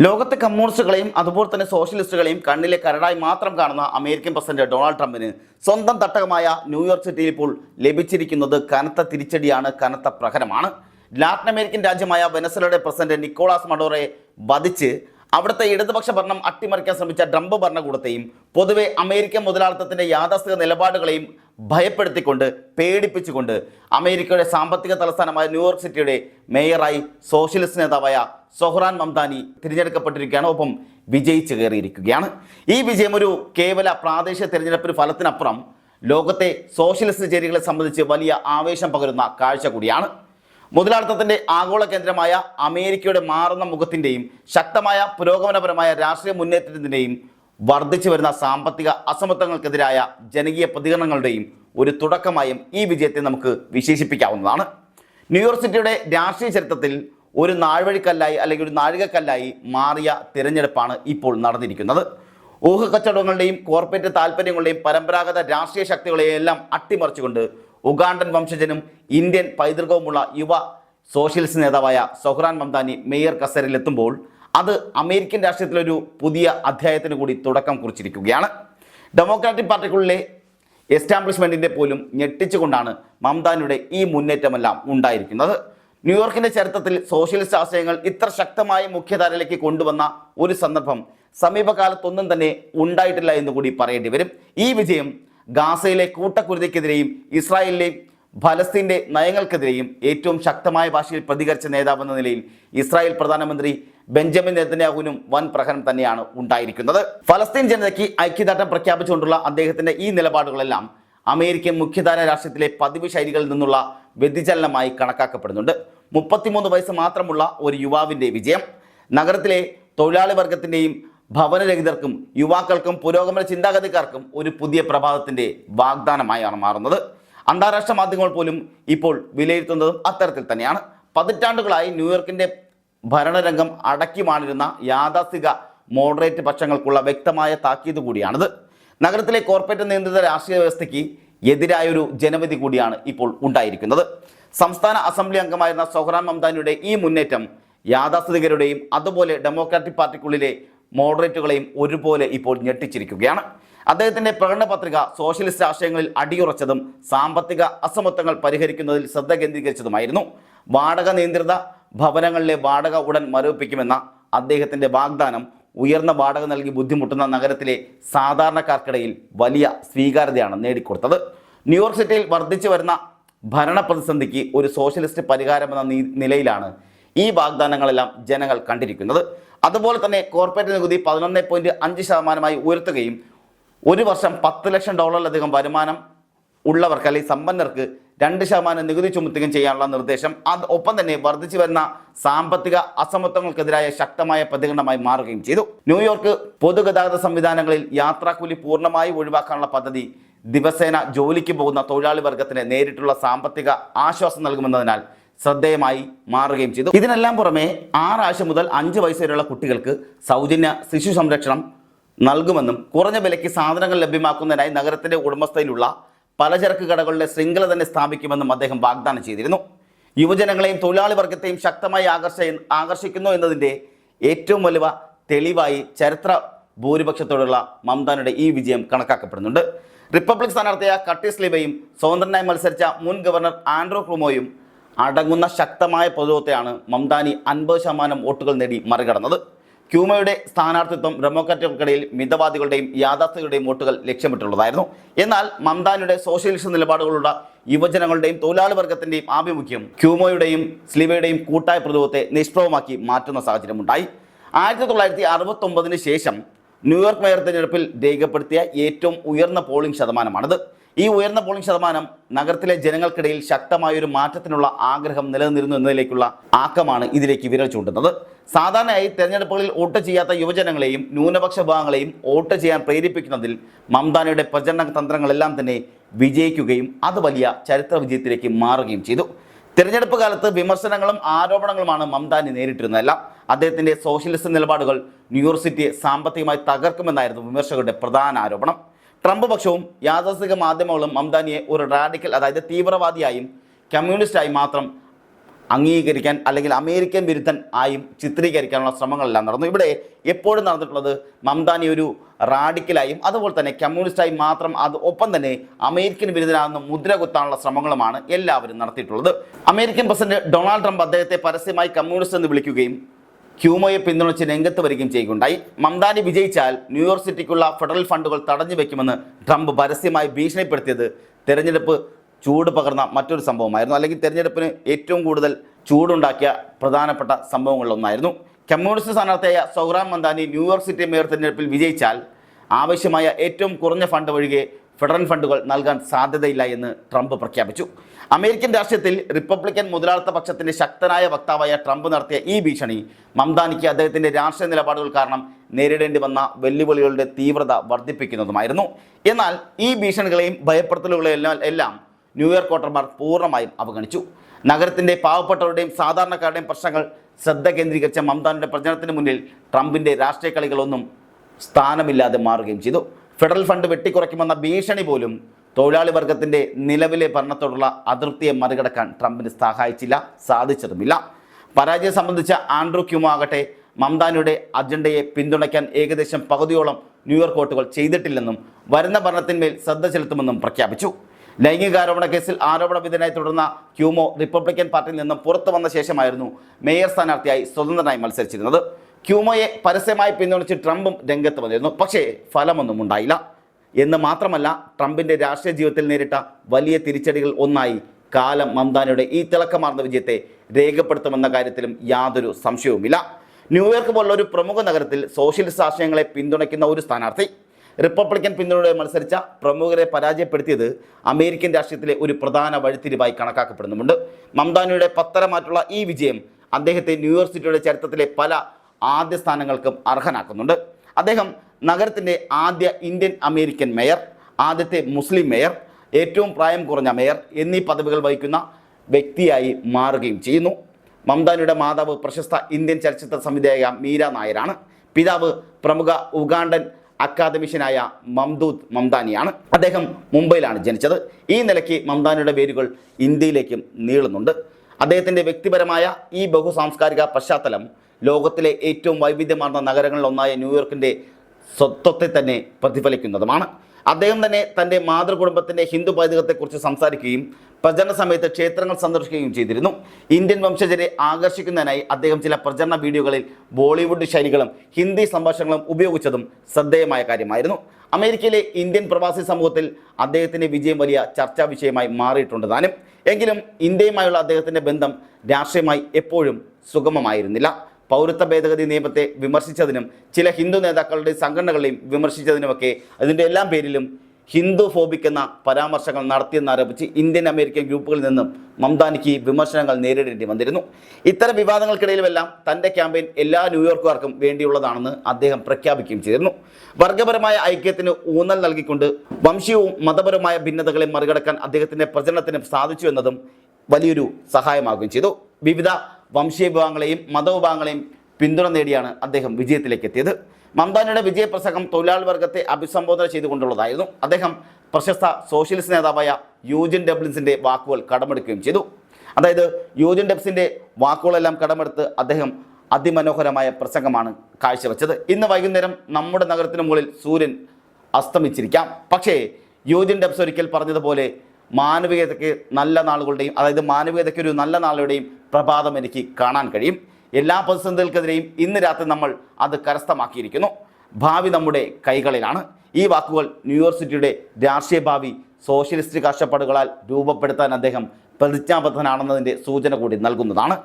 ലോകത്തെ കമ്മ്യൂണിസ്റ്റുകളെയും അതുപോലെ തന്നെ സോഷ്യലിസ്റ്റുകളെയും കണ്ണിലെ കരടായി മാത്രം കാണുന്ന അമേരിക്കൻ പ്രസിഡന്റ് ഡൊണാൾഡ് ട്രംപിന് സ്വന്തം തട്ടകമായ ന്യൂയോർക്ക് സിറ്റിയിൽ ഇപ്പോൾ ലഭിച്ചിരിക്കുന്നത് കനത്ത തിരിച്ചടിയാണ് കനത്ത പ്രഹരമാണ്. ലാറ്റിൻ അമേരിക്കൻ രാജ്യമായ വെനസലയുടെ പ്രസിഡന്റ് നിക്കോളാസ് മഡോറെ വധിച്ച് അവിടുത്തെ ഇടതുപക്ഷ ഭരണം അട്ടിമറിക്കാൻ ശ്രമിച്ച ട്രംപ് ഭരണകൂടത്തെയും പൊതുവെ അമേരിക്കൻ മുതലാളിത്തത്തിന്റെ യാഥാസ്ഥിക നിലപാടുകളെയും ഭയപ്പെടുത്തിക്കൊണ്ട് പേടിപ്പിച്ചുകൊണ്ട് അമേരിക്കയുടെ സാമ്പത്തിക തലസ്ഥാനമായ ന്യൂയോർക്ക് സിറ്റിയുടെ മേയറായി സോഷ്യലിസ്റ്റ് നേതാവായ സൊഹ്റാൻ മംതാനി തിരഞ്ഞെടുക്കപ്പെട്ടിരിക്കുകയാണ്. ഒപ്പം വിജയിച്ചു കയറിയിരിക്കുകയാണ്. ഈ വിജയം ഒരു കേവല പ്രാദേശിക തിരഞ്ഞെടുപ്പിന് ഫലത്തിനപ്പുറം ലോകത്തെ സോഷ്യലിസ്റ്റ് ചേരികളെ സംബന്ധിച്ച് വലിയ ആവേശം പകരുന്ന കാഴ്ച കൂടിയാണ്. മുതലാളിത്തത്തിന്റെ ആഗോള കേന്ദ്രമായ അമേരിക്കയുടെ മാറുന്ന മുഖത്തിന്റെയും ശക്തമായ പുരോഗമനപരമായ രാഷ്ട്രീയ മുന്നേറ്റത്തിന്റെയും വർദ്ധിച്ചു വരുന്ന സാമ്പത്തിക അസമത്വങ്ങൾക്കെതിരായ ജനകീയ പ്രതികരണങ്ങളുടെയും ഒരു തുടക്കമായും ഈ വിജയത്തെ നമുക്ക് വിശേഷിപ്പിക്കാവുന്നതാണ്. ന്യൂയോർക്ക് സിറ്റിയുടെ രാഷ്ട്രീയ ചരിത്രത്തിൽ ഒരു നാഴ്വഴിക്കല്ലായി അല്ലെങ്കിൽ ഒരു നാഴികക്കല്ലായി മാറിയ തിരഞ്ഞെടുപ്പാണ് ഇപ്പോൾ നടന്നിരിക്കുന്നത്. ഊഹ കച്ചവടങ്ങളുടെയും കോർപ്പറേറ്റ് താല്പര്യങ്ങളുടെയും പരമ്പരാഗത രാഷ്ട്രീയ ശക്തികളെയും എല്ലാം അട്ടിമറിച്ചുകൊണ്ട് ഉഗാണ്ടൻ വംശജനും ഇന്ത്യൻ പൈതൃകവുമുള്ള യുവ സോഷ്യലിസ്റ്റ് നേതാവായ സൊഹ്റാൻ മംദാനി മേയർ കസേരയിലെത്തുമ്പോൾ അത് അമേരിക്കൻ രാഷ്ട്രീയത്തിലൊരു പുതിയ അധ്യായത്തിന് കൂടി തുടക്കം കുറിച്ചിരിക്കുകയാണ്. ഡെമോക്രാറ്റിക് പാർട്ടിക്കുള്ളിലെ എസ്റ്റാബ്ലിഷ്മെന്റിന്റെ പോലും ഞെട്ടിച്ചുകൊണ്ടാണ് മംദാനിയുടെ ഈ മുന്നേറ്റമെല്ലാം ഉണ്ടായിരിക്കുന്നത്. ന്യൂയോർക്കിന്റെ ചരിത്രത്തിൽ സോഷ്യലിസ്റ്റ് ആശയങ്ങൾ ഇത്ര ശക്തമായ മുഖ്യധാരയിലേക്ക് കൊണ്ടുവന്ന ഒരു സന്ദർഭം സമീപകാലത്തൊന്നും തന്നെ ഉണ്ടായിട്ടില്ല എന്ന് കൂടി പറയേണ്ടി വരും. ഈ വിജയം ഗാസയിലെ കൂട്ടക്കുരുതിക്കെതിരെയും ഇസ്രായേലിലെ ഫലസ്തീന്റെ നയങ്ങൾക്കെതിരെയും ഏറ്റവും ശക്തമായ ഭാഷയിൽ പ്രതികരിച്ച നേതാവെന്ന നിലയിൽ ഇസ്രായേൽ പ്രധാനമന്ത്രി ബെഞ്ചമിൻ നെതന്യാഹുവിനും വൻ പ്രഹരം തന്നെയാണ് ഉണ്ടായിരിക്കുന്നത്. ഫലസ്തീൻ ജനതയ്ക്ക് ഐക്യദാർഢ്യം പ്രഖ്യാപിച്ചുകൊണ്ടുള്ള അദ്ദേഹത്തിന്റെ ഈ നിലപാടുകളെല്ലാം അമേരിക്കൻ മുഖ്യധാര രാഷ്ട്രത്തിലെ പതിവ് ശൈലികളിൽ നിന്നുള്ള വ്യതിചലനമായി കണക്കാക്കപ്പെടുന്നുണ്ട്. മുപ്പത്തിമൂന്ന് വയസ്സ് മാത്രമുള്ള ഒരു യുവാവിന്റെ വിജയം. നഗരത്തിലെ തൊഴിലാളി വർഗത്തിന്റെയും ഭവനരഹിതർക്കും യുവാക്കൾക്കും പുരോഗമന ചിന്താഗതിക്കാർക്കും ഒരു പുതിയ പ്രഭാതത്തിന്റെ വാഗ്ദാനമായാണ് മാറുന്നത്. അന്താരാഷ്ട്ര മാധ്യമങ്ങൾ പോലും ഇപ്പോൾ വിലയിരുത്തുന്നതും അത്തരത്തിൽ തന്നെയാണ്. പതിറ്റാണ്ടുകളായി ന്യൂയോർക്കിന്റെ ഭരണരംഗം അടക്കി മാണിരുന്ന യാഥാസ്ഥിക മോഡറേറ്റ് പക്ഷങ്ങൾക്കുള്ള വ്യക്തമായ താക്കീത് കൂടിയാണിത്. നഗരത്തിലെ കോർപ്പറേറ്റ് നിയന്ത്രിത രാഷ്ട്രീയ വ്യവസ്ഥയ്ക്ക് എതിരായൊരു ജനവിധി കൂടിയാണ് ഇപ്പോൾ ഉണ്ടായിരിക്കുന്നത്. സംസ്ഥാന അസംബ്ലി അംഗമായിരുന്ന സൊഹ്റാൻ മംദാനിയുടെ ഈ മുന്നേറ്റം യാഥാസ്ഥിതികരുടെയും അതുപോലെ ഡെമോക്രാറ്റിക് പാർട്ടിക്കുള്ളിലെ മോഡറേറ്റുകളെയും ഒരുപോലെ ഇപ്പോൾ ഞെട്ടിച്ചിരിക്കുകയാണ്. അദ്ദേഹത്തിന്റെ പ്രകടന പത്രിക സോഷ്യലിസ്റ്റ് ആശയങ്ങളിൽ അടിയുറച്ചതും സാമ്പത്തിക അസമത്വങ്ങൾ പരിഹരിക്കുന്നതിൽ ശ്രദ്ധ കേന്ദ്രീകരിച്ചതുമായിരുന്നു. വാടക നിയന്ത്രിത ഭവനങ്ങളിലെ വാടക ഉടൻ മരവിപ്പിക്കുമെന്ന അദ്ദേഹത്തിന്റെ വാഗ്ദാനം ഉയർന്ന വാടക നൽകി ബുദ്ധിമുട്ടുന്ന നഗരത്തിലെ സാധാരണക്കാർക്കിടയിൽ വലിയ സ്വീകാര്യതയാണ് നേടിക്കൊടുത്തത്. ന്യൂയോർക്ക് സിറ്റിയിൽ വർദ്ധിച്ചു വരുന്ന ഭരണ പ്രതിസന്ധിക്ക് ഒരു സോഷ്യലിസ്റ്റ് പരിഹാരമെന്ന നിലയിലാണ് ഈ വാഗ്ദാനങ്ങളെല്ലാം ജനങ്ങൾ കണ്ടിരിക്കുന്നത്. അതുപോലെ തന്നെ കോർപ്പറേറ്റ് നികുതി പതിനൊന്ന് പോയിന്റ് അഞ്ച് ശതമാനമായി ഉയർത്തുകയും ഒരു വർഷം പത്ത് ലക്ഷം ഡോളറിലധികം വരുമാനം ഉള്ളവർക്ക് അല്ലെങ്കിൽ സമ്പന്നർക്ക് രണ്ട് ശതമാനം നികുതി ചുമത്തുകയും ചെയ്യാനുള്ള നിർദ്ദേശം. അത് ഒപ്പം തന്നെ വർദ്ധിച്ചു വരുന്ന സാമ്പത്തിക അസമത്വങ്ങൾക്കെതിരായ ശക്തമായ പ്രതികരണമായി മാറുകയും ചെയ്തു. ന്യൂയോർക്ക് പൊതുഗതാഗത സംവിധാനങ്ങളിൽ യാത്രാക്കൂലി പൂർണമായി ഒഴിവാക്കാനുള്ള പദ്ധതി ദിവസേന ജോലിക്ക് പോകുന്ന തൊഴിലാളി വർഗത്തിന് നേരിട്ടുള്ള സാമ്പത്തിക ആശ്വാസം നൽകുമെന്നതിനാൽ ശ്രദ്ധേയമായി മാറുകയും ചെയ്തു. ഇതിനെല്ലാം പുറമെ ആറാഴ്ച മുതൽ അഞ്ച് വയസ്സ് വരെയുള്ള കുട്ടികൾക്ക് സൗജന്യ ശിശു സംരക്ഷണം നൽകുമെന്നും കുറഞ്ഞ വിലയ്ക്ക് സാധനങ്ങൾ ലഭ്യമാക്കുന്നതിനായി നഗരത്തിന്റെ ഉടമസ്ഥയിലുള്ള പലചരക്ക് കടകളുടെ ശൃംഖല തന്നെ സ്ഥാപിക്കുമെന്നും അദ്ദേഹം വാഗ്ദാനം ചെയ്തിരുന്നു. യുവജനങ്ങളെയും തൊഴിലാളി വർഗത്തെയും ശക്തമായി ആകർഷ ആകർഷിക്കുന്നു എന്നതിന്റെ ഏറ്റവും വലിയ തെളിവായി ചരിത്ര ഭൂരിപക്ഷത്തോടുള്ള മംതാനയുടെ ഈ വിജയം കണക്കാക്കപ്പെടുന്നുണ്ട്. റിപ്പബ്ലിക് സ്ഥാനാർത്ഥിയായ കട്ടിസ് ലിബയും സ്വതന്ത്രനായി മത്സരിച്ച മുൻ ഗവർണർ ആൻഡ്രോ ക്രൂമോയും അടങ്ങുന്ന ശക്തമായ പൊതുവത്തെയാണ് മംതാനി അൻപത് ശതമാനം വോട്ടുകൾ നേടി മറികടന്നത്. ക്യൂമയുടെ സ്ഥാനാർത്ഥിത്വം ഡെമോക്രാറ്റുകൾക്കിടയിൽ മിതവാദികളുടെയും യാഥാർത്ഥ്യങ്ങളുടെയും വോട്ടുകൾ ലക്ഷ്യമിട്ടുള്ളതായിരുന്നു. എന്നാൽ മംതാനിയുടെ സോഷ്യലിസ്റ്റ് നിലപാടുകളുള്ള യുവജനങ്ങളുടെയും തൊഴിലാളി വർഗത്തിന്റെയും ആഭിമുഖ്യം ക്യൂമോയുടെയും സ്ലിവയുടെയും കൂട്ടായ പ്രതിരോധത്തെ നിഷ്പ്രഭമാക്കി മാറ്റുന്ന സാഹചര്യമുണ്ടായി. ആയിരത്തി തൊള്ളായിരത്തി അറുപത്തൊമ്പതിന് ശേഷം ന്യൂയോർക്ക് മേയർ തിരഞ്ഞെടുപ്പിൽ രേഖപ്പെടുത്തിയ ഏറ്റവും ഉയർന്ന പോളിംഗ് ശതമാനമാണിത്. ഈ ഉയർന്ന പോളിംഗ് ശതമാനം നഗരത്തിലെ ജനങ്ങൾക്കിടയിൽ ശക്തമായൊരു മാറ്റത്തിനുള്ള ആഗ്രഹം നിലനിന്നിരുന്നു എന്നതിലേക്കുള്ള ആക്കമാണ് ഇതിലേക്ക് വിരൽ ചൂണ്ടുന്നത്. സാധാരണയായി തെരഞ്ഞെടുപ്പുകളിൽ വോട്ട് ചെയ്യാത്ത യുവജനങ്ങളെയും ന്യൂനപക്ഷ വിഭാഗങ്ങളെയും വോട്ട് ചെയ്യാൻ പ്രേരിപ്പിക്കുന്നതിൽ മംതാനയുടെ പ്രചരണ തന്ത്രങ്ങളെല്ലാം തന്നെ വിജയിക്കുകയും അത് വലിയ ചരിത്ര വിജയത്തിലേക്ക് മാറുകയും ചെയ്തു. തിരഞ്ഞെടുപ്പ് കാലത്ത് വിമർശനങ്ങളും ആരോപണങ്ങളുമാണ് മംതാനി നേരിട്ടിരുന്നതല്ല അദ്ദേഹത്തിന്റെ സോഷ്യലിസ്റ്റ് നിലപാടുകൾ ന്യൂയോർക്ക് സിറ്റിയെ സാമ്പത്തികമായി തകർക്കുമെന്നായിരുന്നു വിമർശകരുടെ പ്രധാന ആരോപണം. ട്രംപ് പക്ഷവും യാഥാസ്ഥിക മാധ്യമങ്ങളും മംദാനിയെ ഒരു റാഡിക്കൽ അതായത് തീവ്രവാദിയായും കമ്മ്യൂണിസ്റ്റായും മാത്രം അംഗീകരിക്കാൻ അല്ലെങ്കിൽ അമേരിക്കൻ വിരുദ്ധൻ ആയും ചിത്രീകരിക്കാനുള്ള ശ്രമങ്ങളെല്ലാം നടന്നു. ഇവിടെ എപ്പോഴും നടന്നിട്ടുള്ളത് മംദാനി ഒരു റാഡിക്കലായും അതുപോലെ തന്നെ കമ്മ്യൂണിസ്റ്റായും മാത്രം അത് ഒപ്പം തന്നെ അമേരിക്കൻ വിരുദ്ധനാകുന്ന മുദ്ര കുത്താനുള്ള ശ്രമങ്ങളുമാണ് എല്ലാവരും നടത്തിയിട്ടുള്ളത്. അമേരിക്കൻ പ്രസിഡന്റ് ഡൊണാൾഡ് ട്രംപ് അദ്ദേഹത്തെ പരസ്യമായി കമ്മ്യൂണിസ്റ്റ് എന്ന് വിളിക്കുകയും ക്യൂമോയെ പിന്തുണച്ച് രംഗത്ത് വരികയും ചെയ്യുകയുണ്ടായി. മംദാനി വിജയിച്ചാൽ ന്യൂയോർക്ക് സിറ്റിക്കുള്ള ഫെഡറൽ ഫണ്ടുകൾ തടഞ്ഞു വെക്കുമെന്ന് ട്രംപ് പരസ്യമായി ഭീഷണിപ്പെടുത്തിയത് തെരഞ്ഞെടുപ്പ് ചൂട് പകർന്ന മറ്റൊരു സംഭവമായിരുന്നു. അല്ലെങ്കിൽ തെരഞ്ഞെടുപ്പിന് ഏറ്റവും കൂടുതൽ ചൂടുണ്ടാക്കിയ പ്രധാനപ്പെട്ട സംഭവങ്ങളിലൊന്നായിരുന്നു. Communist സ്ഥാനാർത്ഥിയായ Zohran Mamdani New York city mayor തെരഞ്ഞെടുപ്പിൽ വിജയിച്ചാൽ ആവശ്യമായ ഏറ്റവും കുറഞ്ഞ ഫണ്ട് ഒഴികെ ഫെഡറൽ ഫണ്ടുകൾ നൽകാൻ സാധ്യതയില്ല എന്ന് ട്രംപ് പ്രഖ്യാപിച്ചു. അമേരിക്കൻ രാഷ്ട്രീയത്തിൽ റിപ്പബ്ലിക്കൻ മുതലാളിത്ത പക്ഷത്തിന്റെ ശക്തനായ വക്താവായ ട്രംപ് നടത്തിയ ഈ ഭീഷണി മംദാനിക്ക് അദ്ദേഹത്തിന്റെ രാഷ്ട്രീയ നിലപാടുകൾ കാരണം നേരിടേണ്ടി വന്ന വെല്ലുവിളികളുടെ തീവ്രത വർദ്ധിപ്പിക്കുന്നതുമായിരുന്നു. എന്നാൽ ഈ ഭീഷണികളെയും ഭയപ്പെടുത്തലുകളെയും എല്ലാം എല്ലാം ന്യൂയോർക്ക് വോട്ടർമാർ പൂർണമായും അവഗണിച്ചു. നഗരത്തിന്റെ പാവപ്പെട്ടവരുടെയും സാധാരണക്കാരുടെയും പ്രശ്നങ്ങൾ ശ്രദ്ധ കേന്ദ്രീകരിച്ച മംതാനിന്റെ പ്രചരണത്തിന് മുന്നിൽ ട്രംപിന്റെ രാഷ്ട്രീയ കളികളൊന്നും സ്ഥാനമില്ലാതെ മാറുകയും ചെയ്തു. ഫെഡറൽ ഫണ്ട് വെട്ടിക്കുറയ്ക്കുമെന്ന ഭീഷണി പോലും തൊഴിലാളി വർഗത്തിന്റെ നിലവിലെ ഭരണത്തോടുള്ള അതൃപ്തിയെ മറികടക്കാൻ ട്രംപിന് സഹായിച്ചില്ല സാധിച്ചതുമില്ല. പരാജയം സംബന്ധിച്ച ആൻഡ്രൂ ക്യൂമോ ആകട്ടെ മംതാനിയുടെ അജണ്ടയെ പിന്തുണയ്ക്കാൻ ഏകദേശം പകുതിയോളം ന്യൂയോർക്ക് വോട്ടുകൾ ചെയ്തിട്ടില്ലെന്നും വരുന്ന ഭരണത്തിന്മേൽ ശ്രദ്ധ ചെലുത്തുമെന്നും പ്രഖ്യാപിച്ചു. ലൈംഗികാരോപണ കേസിൽ ആരോപണ വിധേയനായി തുടർന്ന ക്യൂമോ റിപ്പബ്ലിക്കൻ പാർട്ടിയിൽ നിന്നും പുറത്തു വന്ന ശേഷമായിരുന്നു മേയർ സ്ഥാനാർത്ഥിയായി സ്വതന്ത്രനായി മത്സരിച്ചിരുന്നത്. ക്യൂമോയെ പരസ്യമായി പിന്തുണച്ച് ട്രംപും രംഗത്ത് വന്നിരുന്നു പക്ഷേ ഫലമൊന്നും ഉണ്ടായില്ല. എന്ന് മാത്രമല്ല ട്രംപിന്റെ രാഷ്ട്രീയ ജീവിതത്തിൽ നേരിട്ട വലിയ തിരിച്ചടികൾ ഒന്നായി കാലം മംദാനിയുടെ ഈ തിളക്കമാർന്ന വിജയത്തെ രേഖപ്പെടുത്തുമെന്ന കാര്യത്തിലും യാതൊരു സംശയവുമില്ല. ന്യൂയോർക്ക് പോലുള്ള ഒരു പ്രമുഖ നഗരത്തിൽ സോഷ്യലിസ്റ്റ് ആശയങ്ങളെ പിന്തുണയ്ക്കുന്ന ഒരു സ്ഥാനാർത്ഥി. റിപ്പബ്ലിക്കൻ പിന്തുണയോടെ മത്സരിച്ച പ്രമുഖരെ പരാജയപ്പെടുത്തിയത് അമേരിക്കൻ രാഷ്ട്രീയത്തിലെ ഒരു പ്രധാന വഴിത്തിരിവായി കണക്കാക്കപ്പെടുന്നുമുണ്ട്. മംദാനിയുടെ പത്തരമാറ്റുള്ള ഈ വിജയം അദ്ദേഹത്തെ ന്യൂയോർക്ക് സിറ്റിയുടെ ചരിത്രത്തിലെ പല ആദ്യ സ്ഥാനങ്ങൾക്കും അർഹനാക്കുന്നുണ്ട്. അദ്ദേഹം നഗരത്തിന്റെ ആദ്യ ഇന്ത്യൻ അമേരിക്കൻ മേയർ ആദ്യത്തെ മുസ്ലിം മേയർ ഏറ്റവും പ്രായം കുറഞ്ഞ മേയർ എന്നീ പദവികൾ വഹിക്കുന്ന വ്യക്തിയായി മാറുകയും ചെയ്യുന്നു. മംദാനിയുടെ മാതാവ് പ്രശസ്ത ഇന്ത്യൻ ചലച്ചിത്ര സംവിധായക മീര നായരാണ്. പിതാവ് പ്രമുഖ ഉഗാണ്ടൻ അക്കാദമിഷ്യനായ മംദൂദ് മംദാനിയാണ്. അദ്ദേഹം മുംബൈയിലാണ് ജനിച്ചത്. ഈ നിലയ്ക്ക് മംദാനിയുടെ വേരുകൾ ഇന്ത്യയിലേക്കും നീളുന്നുണ്ട്. അദ്ദേഹത്തിന്റെ വ്യക്തിപരമായ ഈ ബഹുസാംസ്കാരിക പശ്ചാത്തലം ലോകത്തിലെ ഏറ്റവും വൈവിധ്യമാർന്ന നഗരങ്ങളിലൊന്നായ ന്യൂയോർക്കിന്റെ സ്വത്വത്തെ തന്നെ പ്രതിഫലിക്കുന്നതുമാണ്. അദ്ദേഹം തന്നെ തന്റെ മാതൃകുടുംബത്തിന്റെ ഹിന്ദു പൈതൃകത്തെക്കുറിച്ച് സംസാരിക്കുകയും പ്രചരണ സമയത്ത് ക്ഷേത്രങ്ങൾ സന്ദർശിക്കുകയും ചെയ്തിരുന്നു. ഇന്ത്യൻ വംശജരെ ആകർഷിക്കുന്നതിനായി അദ്ദേഹം ചില പ്രചരണ വീഡിയോകളിൽ ബോളിവുഡ് ശൈലികളും ഹിന്ദി സംഭാഷണങ്ങളും ഉപയോഗിച്ചതും ശ്രദ്ധേയമായ കാര്യമായിരുന്നു. അമേരിക്കയിലെ ഇന്ത്യൻ പ്രവാസി സമൂഹത്തിൽ അദ്ദേഹത്തിന്റെ വിജയം വലിയ ചർച്ചാ വിഷയമായി മാറിയിട്ടുണ്ട് താനും. എങ്കിലും ഇന്ത്യയുമായുള്ള അദ്ദേഹത്തിന്റെ ബന്ധം രാഷ്ട്രീയമായി എപ്പോഴും സുഗമമായിരുന്നില്ല. പൗരത്വ ഭേദഗതി നിയമത്തെ വിമർശിച്ചതിനും ചില ഹിന്ദു നേതാക്കളുടെ സംഘടനകളെയും വിമർശിച്ചതിനുമൊക്കെ അതിന്റെ എല്ലാം പേരിലും ഹിന്ദു ഫോബിക് എന്ന പരാമർശങ്ങൾ നടത്തിയെന്നാരോപിച്ച് ഇന്ത്യൻ അമേരിക്കൻ ഗ്രൂപ്പുകളിൽ നിന്നും മംദാനിക്ക് വിമർശനങ്ങൾ നേരിടേണ്ടി വന്നിരുന്നു. ഇത്തരം വിവാദങ്ങൾക്കിടയിലുമെല്ലാം തന്റെ ക്യാമ്പയിൻ എല്ലാ ന്യൂയോർക്കുകാർക്കും വേണ്ടിയുള്ളതാണെന്ന് അദ്ദേഹം പ്രഖ്യാപിക്കുകയും ചെയ്തിരുന്നു. വർഗപരമായ ഐക്യത്തിന് ഊന്നൽ നൽകിക്കൊണ്ട് വംശീയവും മതപരവുമായ ഭിന്നതകളെ മറികടക്കാൻ അദ്ദേഹത്തിന്റെ പ്രചരണത്തിന് സാധിച്ചു എന്നതും വലിയൊരു സഹായമാകുകയും ചെയ്തു. വിവിധ വംശീയ വിഭാഗങ്ങളെയും മതവിഭാഗങ്ങളെയും പിന്തുണ നേടിയാണ് അദ്ദേഹം വിജയത്തിലേക്ക് എത്തിയത് മംദാനിയുടെ വിജയപ്രസംഗം തൊഴിലാളി വർഗത്തെ അഭിസംബോധന ചെയ്തുകൊണ്ടുള്ളതായിരുന്നു. അദ്ദേഹം പ്രശസ്ത സോഷ്യലിസ്റ്റ് നേതാവായ യൂജിൻ ഡബ്ലിൻസിന്റെ വാക്കുകൾ കടമെടുക്കുകയും ചെയ്തു. അതായത് യൂജിൻ ഡബ്സിന്റെ വാക്കുകളെല്ലാം കടമെടുത്ത് അദ്ദേഹം അതിമനോഹരമായ പ്രസംഗമാണ് കാഴ്ചവെച്ചത്. ഇന്ന് വൈകുന്നേരം നമ്മുടെ നഗരത്തിന് മുകളിൽ സൂര്യൻ അസ്തമിച്ചിരിക്കാം. പക്ഷേ യൂജിൻ ഡബ്സ് ഒരിക്കൽ പറഞ്ഞതുപോലെ മാനവികതയ്ക്ക് നല്ല നാളുകളുടെയും അതായത് മാനവികതയ്ക്ക് ഒരു നല്ല നാളുകളുടെയും പ്രഭാതം എനിക്ക് കാണാൻ കഴിയും. എല്ലാ പ്രതിസന്ധികൾക്കെതിരെയും ഇന്ന് രാത്രി നമ്മൾ അത് കരസ്ഥമാക്കിയിരിക്കുന്നു. ഭാവി നമ്മുടെ കൈകളിലാണ്. ഈ വാക്കുകൾ യൂണിവേഴ്സിറ്റിയുടെ സിറ്റിയുടെ രാഷ്ട്രീയ ഭാവി സോഷ്യലിസ്റ്റ് കാഴ്ചപ്പാടുകളാൽ രൂപപ്പെടുത്താൻ അദ്ദേഹം പ്രതിജ്ഞാബദ്ധനാണെന്നതിന്റെ സൂചന കൂടി നൽകുന്നതാണ്.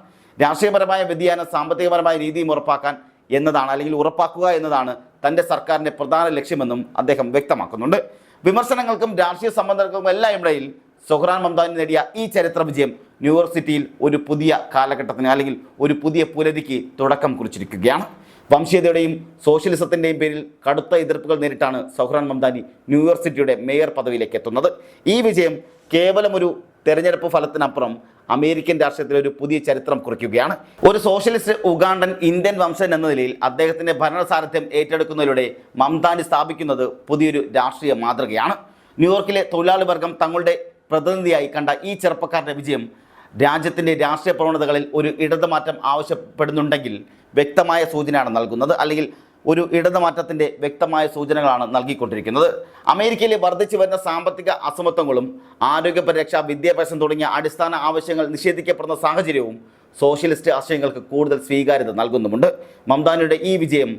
രാഷ്ട്രീയപരമായ വ്യതിയാനം സാമ്പത്തികപരമായ രീതിയും ഉറപ്പാക്കാൻ എന്നതാണ് അല്ലെങ്കിൽ ഉറപ്പാക്കുക എന്നതാണ് തന്റെ സർക്കാരിന്റെ പ്രധാന ലക്ഷ്യമെന്നും അദ്ദേഹം വ്യക്തമാക്കുന്നുണ്ട്. വിമർശനങ്ങൾക്കും രാഷ്ട്രീയ സംബന്ധങ്ങൾക്കും എല്ലാം ഇടയിൽ സൊഹ്റാൻ മംദാനി നേടിയ ഈ ചരിത്ര വിജയം ന്യൂയോർക്ക് സിറ്റിയിൽ ഒരു പുതിയ കാലഘട്ടത്തിന് അല്ലെങ്കിൽ ഒരു പുതിയ പുലരിക്ക് തുടക്കം കുറിച്ചിരിക്കുകയാണ്. വംശീയതയുടെയും സോഷ്യലിസത്തിന്റെയും പേരിൽ കടുത്ത എതിർപ്പുകൾ നേരിട്ടാണ് സൊഹ്റാൻ മംദാനി യൂണിവേഴ്സിറ്റിയുടെ സിറ്റിയുടെ മേയർ പദവിയിലേക്ക് എത്തുന്നത്. ഈ വിജയം കേവലം ഒരു തെരഞ്ഞെടുപ്പ് ഫലത്തിനപ്പുറം അമേരിക്കൻ രാഷ്ട്രീയത്തിൽ ഒരു പുതിയ ചരിത്രം കുറിക്കുകയാണ്. ഒരു സോഷ്യലിസ്റ്റ് ഉഗാണ്ടൻ ഇന്ത്യൻ വംശൻ എന്ന നിലയിൽ അദ്ദേഹത്തിന്റെ ഭരണസാരഥ്യം ഏറ്റെടുക്കുന്നതിലൂടെ മംതാനി സ്ഥാപിക്കുന്നത് പുതിയൊരു രാഷ്ട്രീയ മാതൃകയാണ്. ന്യൂയോർക്കിലെ തൊഴിലാളി വർഗം തങ്ങളുടെ പ്രതിനിധിയായി കണ്ട ഈ ചെറുപ്പക്കാരുടെ വിജയം രാജ്യത്തിന്റെ രാഷ്ട്രീയ പ്രവണതകളിൽ ഒരു ഇടതുമാറ്റം ആവശ്യപ്പെടുന്നുണ്ടെങ്കിൽ വ്യക്തമായ സൂചനയാണ് നൽകുന്നത്. അല്ലെങ്കിൽ ഒരു ഇടതുമാറ്റത്തിന്റെ വ്യക്തമായ സൂചനകളാണ് നൽകിക്കൊണ്ടിരിക്കുന്നത്. അമേരിക്കയിലെ വർദ്ധിച്ചു വരുന്ന സാമ്പത്തിക അസമത്വങ്ങളും ആരോഗ്യ പരിരക്ഷ വിദ്യാഭ്യാസം തുടങ്ങിയ അടിസ്ഥാന ആവശ്യങ്ങൾ നിഷേധിക്കപ്പെടുന്ന സാഹചര്യവും സോഷ്യലിസ്റ്റ് ആശയങ്ങൾക്ക് കൂടുതൽ സ്വീകാര്യത നൽകുന്നുമുണ്ട്. മംതാനിയുടെ ഈ വിജയം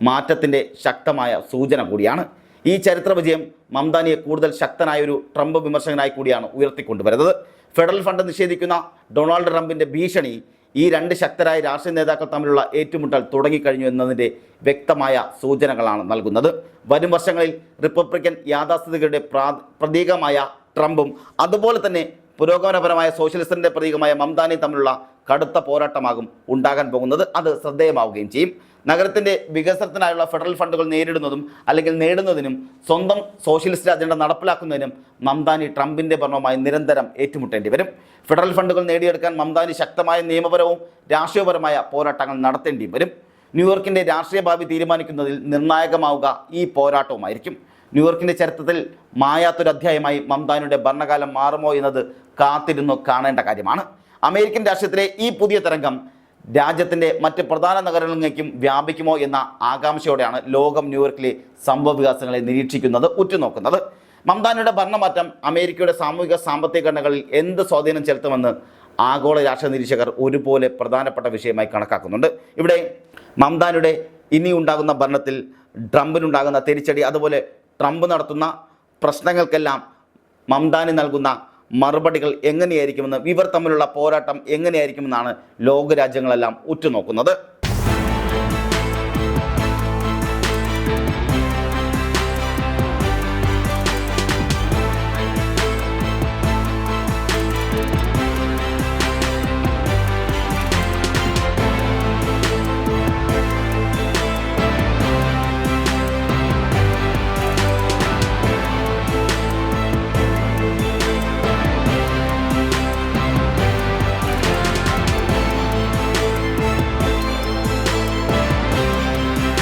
മാറ്റത്തിന്റെ ശക്തമായ സൂചന കൂടിയാണ്. ഈ ചരിത്ര വിജയം മംതാനിയെ കൂടുതൽ ശക്തനായ ഒരു ട്രംപ് വിമർശകനായി കൂടിയാണ് ഉയർത്തിക്കൊണ്ടുവരുന്നത്. ഫെഡറൽ ഫണ്ട് നിഷേധിക്കുന്ന ഡൊണാൾഡ് ട്രംപിന്റെ ഭീഷണി ഈ രണ്ട് ശക്തരായ രാഷ്ട്രീയ നേതാക്കൾ തമ്മിലുള്ള ഏറ്റുമുട്ടൽ തുടങ്ങിക്കഴിഞ്ഞു എന്നതിന്റെ വ്യക്തമായ സൂചനകളാണ് നൽകുന്നത്. വരും വർഷങ്ങളിൽ റിപ്പബ്ലിക്കൻ യാഥാസ്ഥിതികളുടെ പ്രാ പ്രതീകമായ ട്രംപും അതുപോലെ തന്നെ പുരോഗമനപരമായ സോഷ്യലിസ്റ്റിന്റെ പ്രതീകമായ മംതാനിയും തമ്മിലുള്ള കടുത്ത പോരാട്ടമാകും ഉണ്ടാകാൻ പോകുന്നത്. അത് ശ്രദ്ധേയമാവുകയും ചെയ്യും. നഗരത്തിന്റെ വികസനത്തിനായുള്ള ഫെഡറൽ ഫണ്ടുകൾ നേരിടുന്നതും അല്ലെങ്കിൽ നേടുന്നതിനും സ്വന്തം സോഷ്യലിസ്റ്റ് അജണ്ട നടപ്പിലാക്കുന്നതിനും മംതാനി ട്രംപിന്റെ ഭരണവുമായി നിരന്തരം ഏറ്റുമുട്ടേണ്ടി വരും. ഫെഡറൽ ഫണ്ടുകൾ നേടിയെടുക്കാൻ മംതാനി ശക്തമായ നിയമപരവും രാഷ്ട്രീയപരമായ പോരാട്ടങ്ങൾ നടത്തേണ്ടി വരും. ന്യൂയോർക്കിന്റെ രാഷ്ട്രീയ ഭാവി തീരുമാനിക്കുന്നതിൽ നിർണായകമാവുക ഈ പോരാട്ടവുമായിരിക്കും. ന്യൂയോർക്കിന്റെ ചരിത്രത്തിൽ മായാത്തൊരു അധ്യായമായി മംതാനിയുടെ ഭരണകാലം മാറുമോ എന്നത് കാത്തിരുന്നു കാണേണ്ട കാര്യമാണ്. അമേരിക്കൻ രാഷ്ട്രീയത്തിലെ ഈ പുതിയ തരംഗം രാജ്യത്തിന്റെ മറ്റ് പ്രധാന നഗരങ്ങളിലേക്കും വ്യാപിക്കുമോ എന്ന ആകാംക്ഷയോടെയാണ് ലോകം ന്യൂയോർക്കിലെ സംഭവ വികാസങ്ങളെ നിരീക്ഷിക്കുന്നത് ഉറ്റുനോക്കുന്നത്. മംതാനിയുടെ ഭരണമാറ്റം അമേരിക്കയുടെ സാമൂഹിക സാമ്പത്തിക ഘടനകളിൽ എന്ത് സ്വാധീനം ചെലുത്തുമെന്ന് ആഗോള രാഷ്ട്രീയ നിരീക്ഷകർ ഒരുപോലെ പ്രധാനപ്പെട്ട വിഷയമായി കണക്കാക്കുന്നുണ്ട്. ഇവിടെ മംതാനിയുടെ ഇനി ഉണ്ടാകുന്ന ഭരണത്തിൽ ട്രംപിനുണ്ടാകുന്ന തിരിച്ചടി അതുപോലെ ട്രംപ് നടത്തുന്ന പ്രശ്നങ്ങൾക്കെല്ലാം മംതാനി നൽകുന്ന മറുപടികൾ എങ്ങനെയായിരിക്കുമെന്ന് ഇവർ തമ്മിലുള്ള പോരാട്ടം എങ്ങനെയായിരിക്കുമെന്നാണ് ലോകരാജ്യങ്ങളെല്ലാം ഉറ്റുനോക്കുന്നത്.